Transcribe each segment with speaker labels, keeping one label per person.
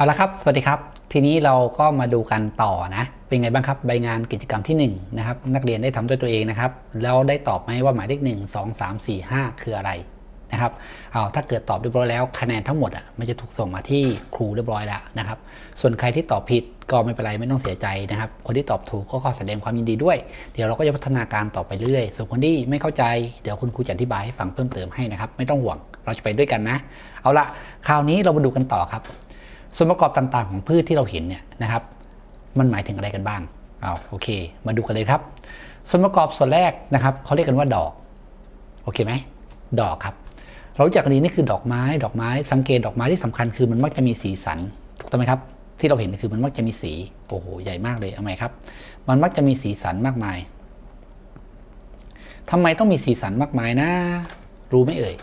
Speaker 1: เอาละครับ สวัสดีครับ ทีนี้เราก็มาดูกันต่อนะ เป็นไงบ้างครับ ใบงานกิจกรรมที่ 1 นะครับ นักเรียนได้ทำด้วยตัวเองนะครับ แล้วได้ตอบไหมว่าหมายเลข 1 2 3 4 5 คืออะไรนะครับ เอาถ้าเกิดตอบเรียบร้อยแล้วคะแนนทั้งหมดอะ มันจะถูกส่งมาที่ครูเรียบร้อยแล้วนะครับ ส่วนใครที่ตอบผิดก็ไม่เป็นไรไม่ต้องเสียใจนะครับ คนที่ตอบถูกก็ขอแสดงความยินดีด้วย เดี๋ยวเราก็จะพัฒนาการต่อไปเรื่อย ส่วนคนที่ไม่เข้าใจ เดี๋ยวคุณครูจะอธิบายให้ฟังเพิ่มเติมให้นะครับ ไม่ต้องห่วง เราจะไปด้วยกันนะ เอาละคราวนี้เรามาดูกันต่อครับ ส่วนประกอบต่างๆ ของพืชที่เราเห็นเนี่ยนะครับ มันหมายถึงอะไรกันบ้างเอาโอเค มาดูกันเลยครับ ส่วนประกอบส่วนแรกนะครับเขาเรียกกันว่าดอกโอเคไหมดอกครับ เรารู้จักกันดีนี่คือดอกไม้ ดอกไม้สังเกตดอกไม้ที่สำคัญคือมันมักจะมีสีสันถูกต้องไหมครับ ที่เราเห็นคือมันมักจะมีสีโอ้โหใหญ่มากเลยเอาไหมครับ มันมักจะมีสีสันมากมายทำไมต้องมีสีสันมากมายนะ รู้ไหมเอ่ย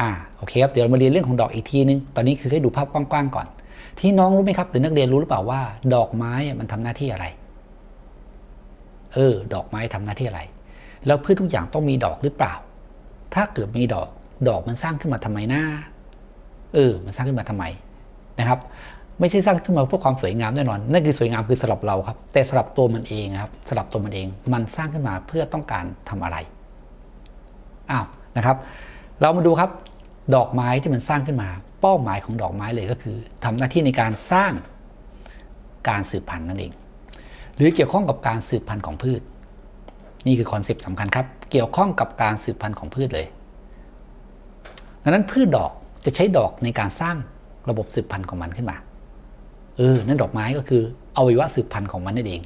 Speaker 1: อ่าโอเคครับเดี๋ยวเรามาเรียนเรื่องของดอกอีกทีนึง ตอนนี้คือให้ดูภาพกว้างๆก่อน ที่น้องรู้ไหมครับ หรือนักเรียนรู้หรือเปล่าว่า ดอกไม้มันทำหน้าที่อะไร เออ ดอกไม้ทำหน้าที่อะไร แล้วพืชทุกอย่างต้องมีดอกหรือเปล่า ถ้าเกิดมีดอก ดอกมันสร้างขึ้นมาทำไมนะเออ มันสร้างขึ้นมาทำไมนะครับ ไม่ใช่สร้างขึ้นมาเพื่อความสวยงามแน่นอน นั่นคือสวยงามคือสำหรับเราครับ แต่สำหรับตัวมันเองครับสำหรับตัวมันเอง มันสร้างขึ้นมาเพื่อต้องการทำอะไร อ้าว นะครับ เรามาดูครับ ดอกไม้ที่มันสร้างขึ้นมา ป้าหมายของดอกไม้เลยก็คือทำหน้าที่ในการสร้างการสืบพันธุ์นั่นเอง หรือเกี่ยวข้องกับการสืบพันธุ์ของพืช นี่คือคอนเซปต์สำคัญครับ เกี่ยวข้องกับการสืบพันธุ์ของพืชเลย ดังนั้นพืชดอกจะใช้ดอกในการสร้างระบบสืบพันธุ์ของมันขึ้นมาเออนั่นดอกไม้ก็คืออวัยวะสืบพันธุ์ของมันนั่นเอง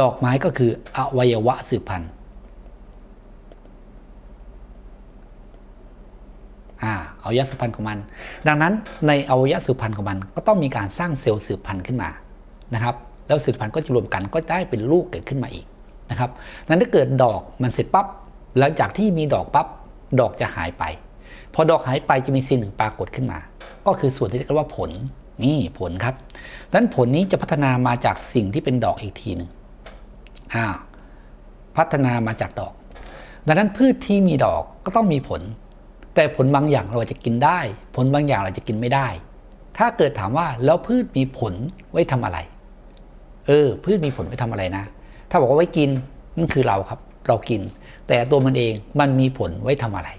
Speaker 1: ดอกไม้ก็คืออวัยวะสืบพันธุ์ อ่าอวัยวะสืบพันธุ์ของมัน ดังนั้นในอวัยวะสืบพันธุ์ของมัน ก็ต้องมีการสร้างเซลล์สืบพันธุ์ขึ้นมานะครับแล้วสืบพันธุ์ก็จะรวมกันก็ได้เป็นลูกเกิดขึ้นมาอีกนะครับนั้นถ้าเกิดดอกมันเสร็จปั๊บหลังจากที่มีดอกปั๊บดอกจะหายไป พอดอกหายไปจะมีสิ่งหนึ่งปรากฏขึ้นมา ก็คือส่วนที่เรียกว่าผลนี่ผลครับดังนั้นผลนี้จะพัฒนามาจากสิ่งที่เป็นดอกอีกทีหนึ่งอ่าพัฒนามาจากดอก ดังนั้นพืชที่มีดอกก็ต้องมีผล แต่ผลบางอย่างเราจะกินได้ ผลบางอย่างเราจะกินไม่ได้ ถ้าเกิดถามว่าแล้วพืชมีผลไว้ทำอะไร เออ พืชมีผลไว้ทำอะไรนะ ถ้าบอกว่าไว้กินนั่นคือเราครับ เรากิน แต่ตัวมันเองมันมีผลไว้ทำอะไร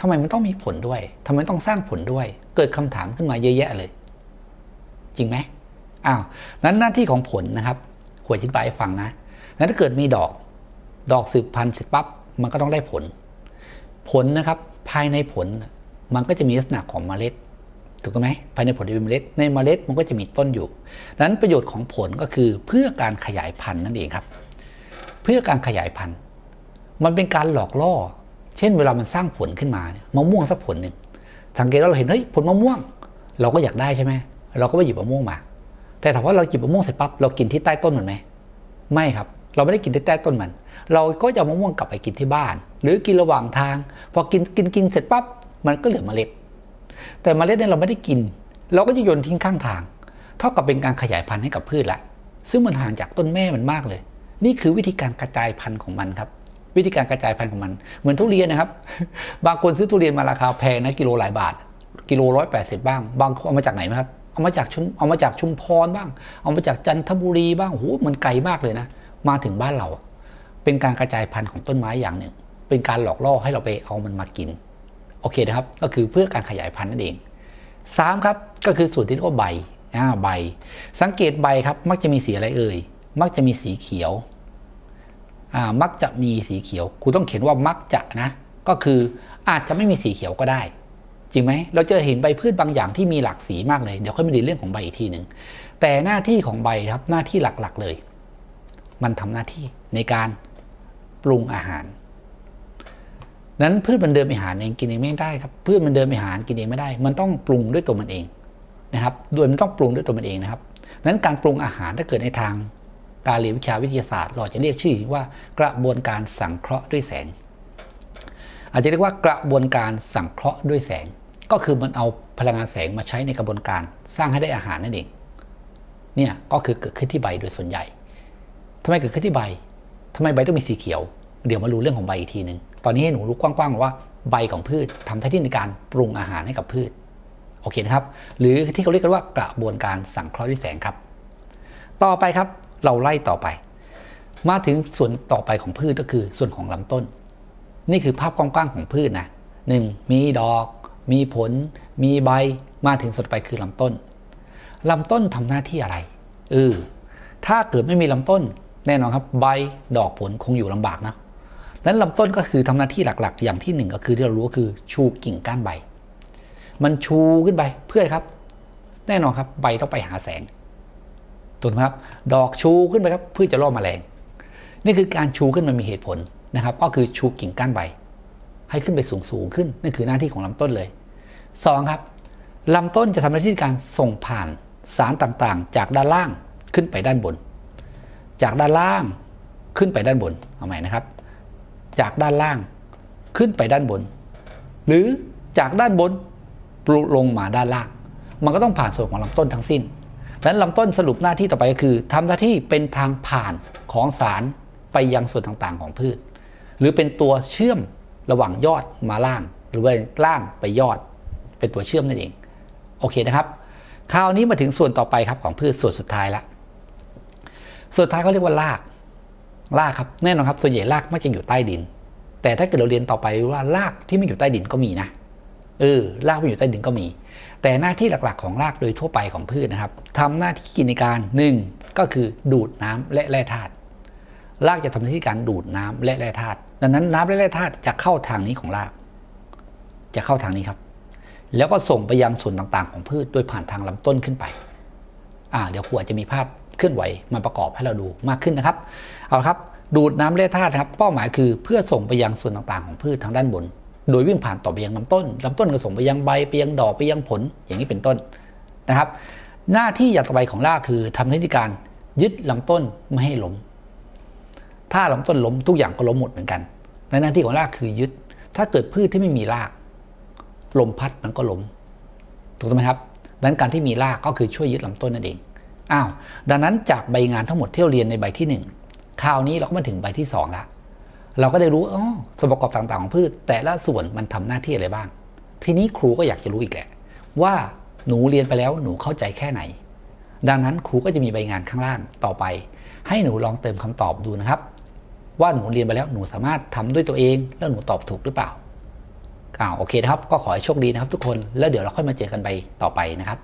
Speaker 1: ทำไมมันต้องมีผลด้วยทำไมต้องสร้างผลด้วย เกิดคำถามขึ้นมาเยอะแยะเลย จริงไหมอ้าวนั้นหน้าที่ของผลนะครับขวดอธิบายให้ฟังนะนั้นถ้าเกิดมีดอก ดอกสืบพันธุ์เสร็จปั๊บมันก็ต้องได้ผล ผลนะครับ ภายในผลมันก็จะมีลักษณะของเมล็ดถูกไหมภายในผลจะเป็นเมล็ด ในเมล็ดมันก็จะมีต้นอยู่ดังนั้นประโยชน์ของผลก็คือเพื่อการขยายพันธุ์นั่นเองครับ เพื่อการขยายพันธุ์ มันเป็นการหลอกล่อ เช่น เวลามันสร้างผลขึ้นมาเนี่ยมะม่วงสักผลหนึ่งสังเกตว่าเราเห็นเฮ้ยผลมะม่วง เราก็อยากได้ใช่ไหมเราก็ไปหยิบมะม่วงมา แต่ถามว่าเราหยิบมะม่วงเสร็จปั๊บเรากินที่ใต้ต้นมันไหมไม่ครับ เราไม่ได้กินที่ใต้ต้นมัน เราก็จะเอามะม่วงกลับไปกินที่บ้าน หรือกินระหว่างทาง พอกินกินกินเสร็จปั๊บมันก็เหลือเมล็ด แต่เมล็ดเนี่ยเราไม่ได้กิน เราก็จะโยนทิ้งข้างทาง เท่ากับเป็นการขยายพันธุ์ให้กับพืชละ ซึ่งมันห่างจากต้นแม่มันมากเลย นี่คือวิธีการกระจายพันธุ์ของมันครับ วิธีการกระจายพันธุ์ของมัน เหมือนทุเรียนนะครับ บางคนซื้อทุเรียนมาราคาแพงนะกิโลหลายบาท กิโลร้อยแปดสิบบ้าง บางคนเอามาจากไหนไหมครับ เอามาจากชุมเอามาจากชุมพรบ้าง เอามาจากจันทบุรีบ้างโหมันไกลมากเลยนะ มาถึงบ้านเรา เป็นการกระจายพันธุ์ของต้นไม้อย่างหนึ่ง เป็นการหลอกล่อให้เราไปเอามันมากิน โอเคนะครับ ก็คือเพื่อการขยายพันธุ์นั่นเองสามครับ ก็คือส่วนที่เรียกว่าใบอ่าใบ สังเกตใบครับ มักจะมีสีอะไรเอ่ย มักจะมีสีเขียวอ่ามักจะมีสีเขียวครูต้องเขียนว่ามักจะนะ ก็คืออาจจะไม่มีสีเขียวก็ได้จริงไหม เราจะเห็นใบพืชบางอย่างที่มีหลากสีมากเลย เดี๋ยวค่อยมาดูเรื่องของใบอีกทีหนึ่ง แต่หน้าที่ของใบครับ หน้าที่หลักๆเลย มันทำหน้าที่ในการปรุงอาหาร นั้นพืชมันเดินไปหาเองกินเองไม่ได้ครับพืชมันเดินไปหากินเองไม่ได้ มันต้องปรุงด้วยตัวมันเองนะครับ โดยมันต้องปรุงด้วยตัวมันเองนะครับนั้นการปรุงอาหารถ้าเกิดในทางการเรียนวิชาวิทยาศาสตร์เราจะเรียกชื่อว่ากระบวนการสังเคราะห์ด้วยแสง อาจจะเรียกว่ากระบวนการสังเคราะห์ด้วยแสง ก็คือมันเอาพลังงานแสงมาใช้ในกระบวนการสร้างให้ได้อาหารนั่นเองเนี่ยก็คือเกิดขึ้นที่ใบโดยส่วนใหญ่ ทำไมเกิดขึ้นที่ใบทำไมใบต้องมีสีเขียว เดี๋ยวมารู้เรื่องของใบอีกทีหนึ่งตอนนี้ให้หนูรู้กว้างๆว่าใบของพืชทำหน้าที่ในการปรุงอาหารให้กับพืชโอเคนะครับ หรือที่เขาเรียกกันว่ากระบวนการสังเคราะห์ด้วยแสงครับ ต่อไปครับเราไล่ต่อไป มาถึงส่วนต่อไปของพืชก็คือส่วนของลำต้น นี่คือภาพกว้างๆของพืชนะหนึ่งมีดอก มีผล มีใบมาถึงส่วนไปคือลำต้นลำต้นทำหน้าที่อะไรเออถ้าเกิดไม่มีลำต้น แน่นอนครับใบดอกผลคงอยู่ลำบากนะดังนั้นลำต้นก็คือทำหน้าที่หลักๆ อย่างที่หนึ่งก็คือที่เรารู้ก็คือชูกิ่งก้านใบ มันชูขึ้นไปเพื่ออะไรครับ แน่นอนครับใบต้องไปหาแสงถูกไหมครับ ดอกชูขึ้นไปครับเพื่อจะล่อแมลง นี่คือการชูขึ้นมันมีเหตุผลนะครับ ก็คือชูกิ่งก้านใบ ให้ขึ้นไปสูงสูงๆขึ้นนั่นคือหน้าที่ของลำต้นเลยสองครับลำต้นจะทำหน้าที่การส่งผ่านสารต่างๆ จากด้านล่างขึ้นไปด้านบน จากด้านล่างขึ้นไปด้านบนเอาใหม่นะครับ จากด้านล่างขึ้นไปด้านบน หรือจากด้านบนลงมาด้านล่าง มันก็ต้องผ่านส่วนของลำต้นทั้งสิ้นดังนั้นลำต้นสรุปหน้าที่ต่อไปก็คือทำหน้าที่เป็นทางผ่านของสารไปยังส่วนต่างๆของพืช หรือเป็นตัวเชื่อมระหว่างยอดมาล่าง หรือว่าล่างไปยอด เป็นตัวเชื่อมนั่นเอง โอเคนะครับ คราวนี้มาถึงส่วนต่อไปครับของพืชส่วนสุดท้ายละ สุดท้ายเขาเรียกว่ารากรากครับแน่นอนครับ ส่วนใหญ่รากมักจะอยู่ใต้ดิน แต่ถ้าเกิดเราเรียนต่อไปว่ารากที่ไม่อยู่ใต้ดินก็มีนะเออรากไม่อยู่ใต้ดินก็มี แต่หน้าที่หลักๆของรากโดยทั่วไปของพืชนะครับทำหน้าที่ในการหนึ่งก็คือดูดน้ำและแร่ธาตุรากจะทำหน้าที่การดูดน้ำและแร่ธาตุดังนั้นน้ำและแร่ธาตุจะเข้าทางนี้ของราก จะเข้าทางนี้ครับ แล้วก็ส่งไปยังส่วนต่างๆ ของพืชโดยผ่านทางลำต้นขึ้นไปอ่าเดี๋ยวครูอาจจะมีภาพ เคลื่อนไหวมาประกอบให้เราดูมากขึ้นนะครับ เอาครับดูดน้ำแร่ธาตุครับเป้าหมายคือเพื่อส่งไปยังส่วนต่างๆ ของพืชทางด้านบน โดยวิ่งผ่านต่อไปยังลำต้นลำต้นก็ส่งไปยังใบไปยังดอกไปยังผลอย่างนี้เป็นต้นนะครับ หน้าที่อย่างต่อไปของรากคือทำหน้าที่การยึดลำต้นไม่ให้ล้มถ้าลำต้นล้มทุกอย่างก็ล้มหมดเหมือนกันในหน้าที่ของรากคือยึด ถ้าเกิดพืชที่ไม่มีรากลมพัดมันก็ล้มถูกต้องไหมครับดังนั้นการที่มีรากก็คือช่วยยึดลำต้นนั่นเอง อ้าวดังนั้นจากใบงานทั้งหมดที่เราเรียนในใบที่ 1 คราวนี้เราก็มาถึงใบที่2แล้วเราก็ได้รู้อ๋อส่วนประกอบต่างๆของพืช แต่ละส่วนมันทำหน้าที่อะไรบ้าง ทีนี้ครูก็อยากจะรู้อีกแหละ ว่าหนูเรียนไปแล้วหนูเข้าใจแค่ไหน ดังนั้นครูก็จะมีใบงานข้างล่างต่อไป ให้หนูลองเติมคำตอบดูนะครับ ว่าหนูเรียนไปแล้วหนูสามารถทำด้วยตัวเอง แล้วหนูตอบถูกหรือเปล่าอ่าโอเคนะครับ ก็ขอให้โชคดีนะครับ ทุกคนแล้วเดี๋ยวเราค่อยมาเจอกันไปต่อไปนะครับ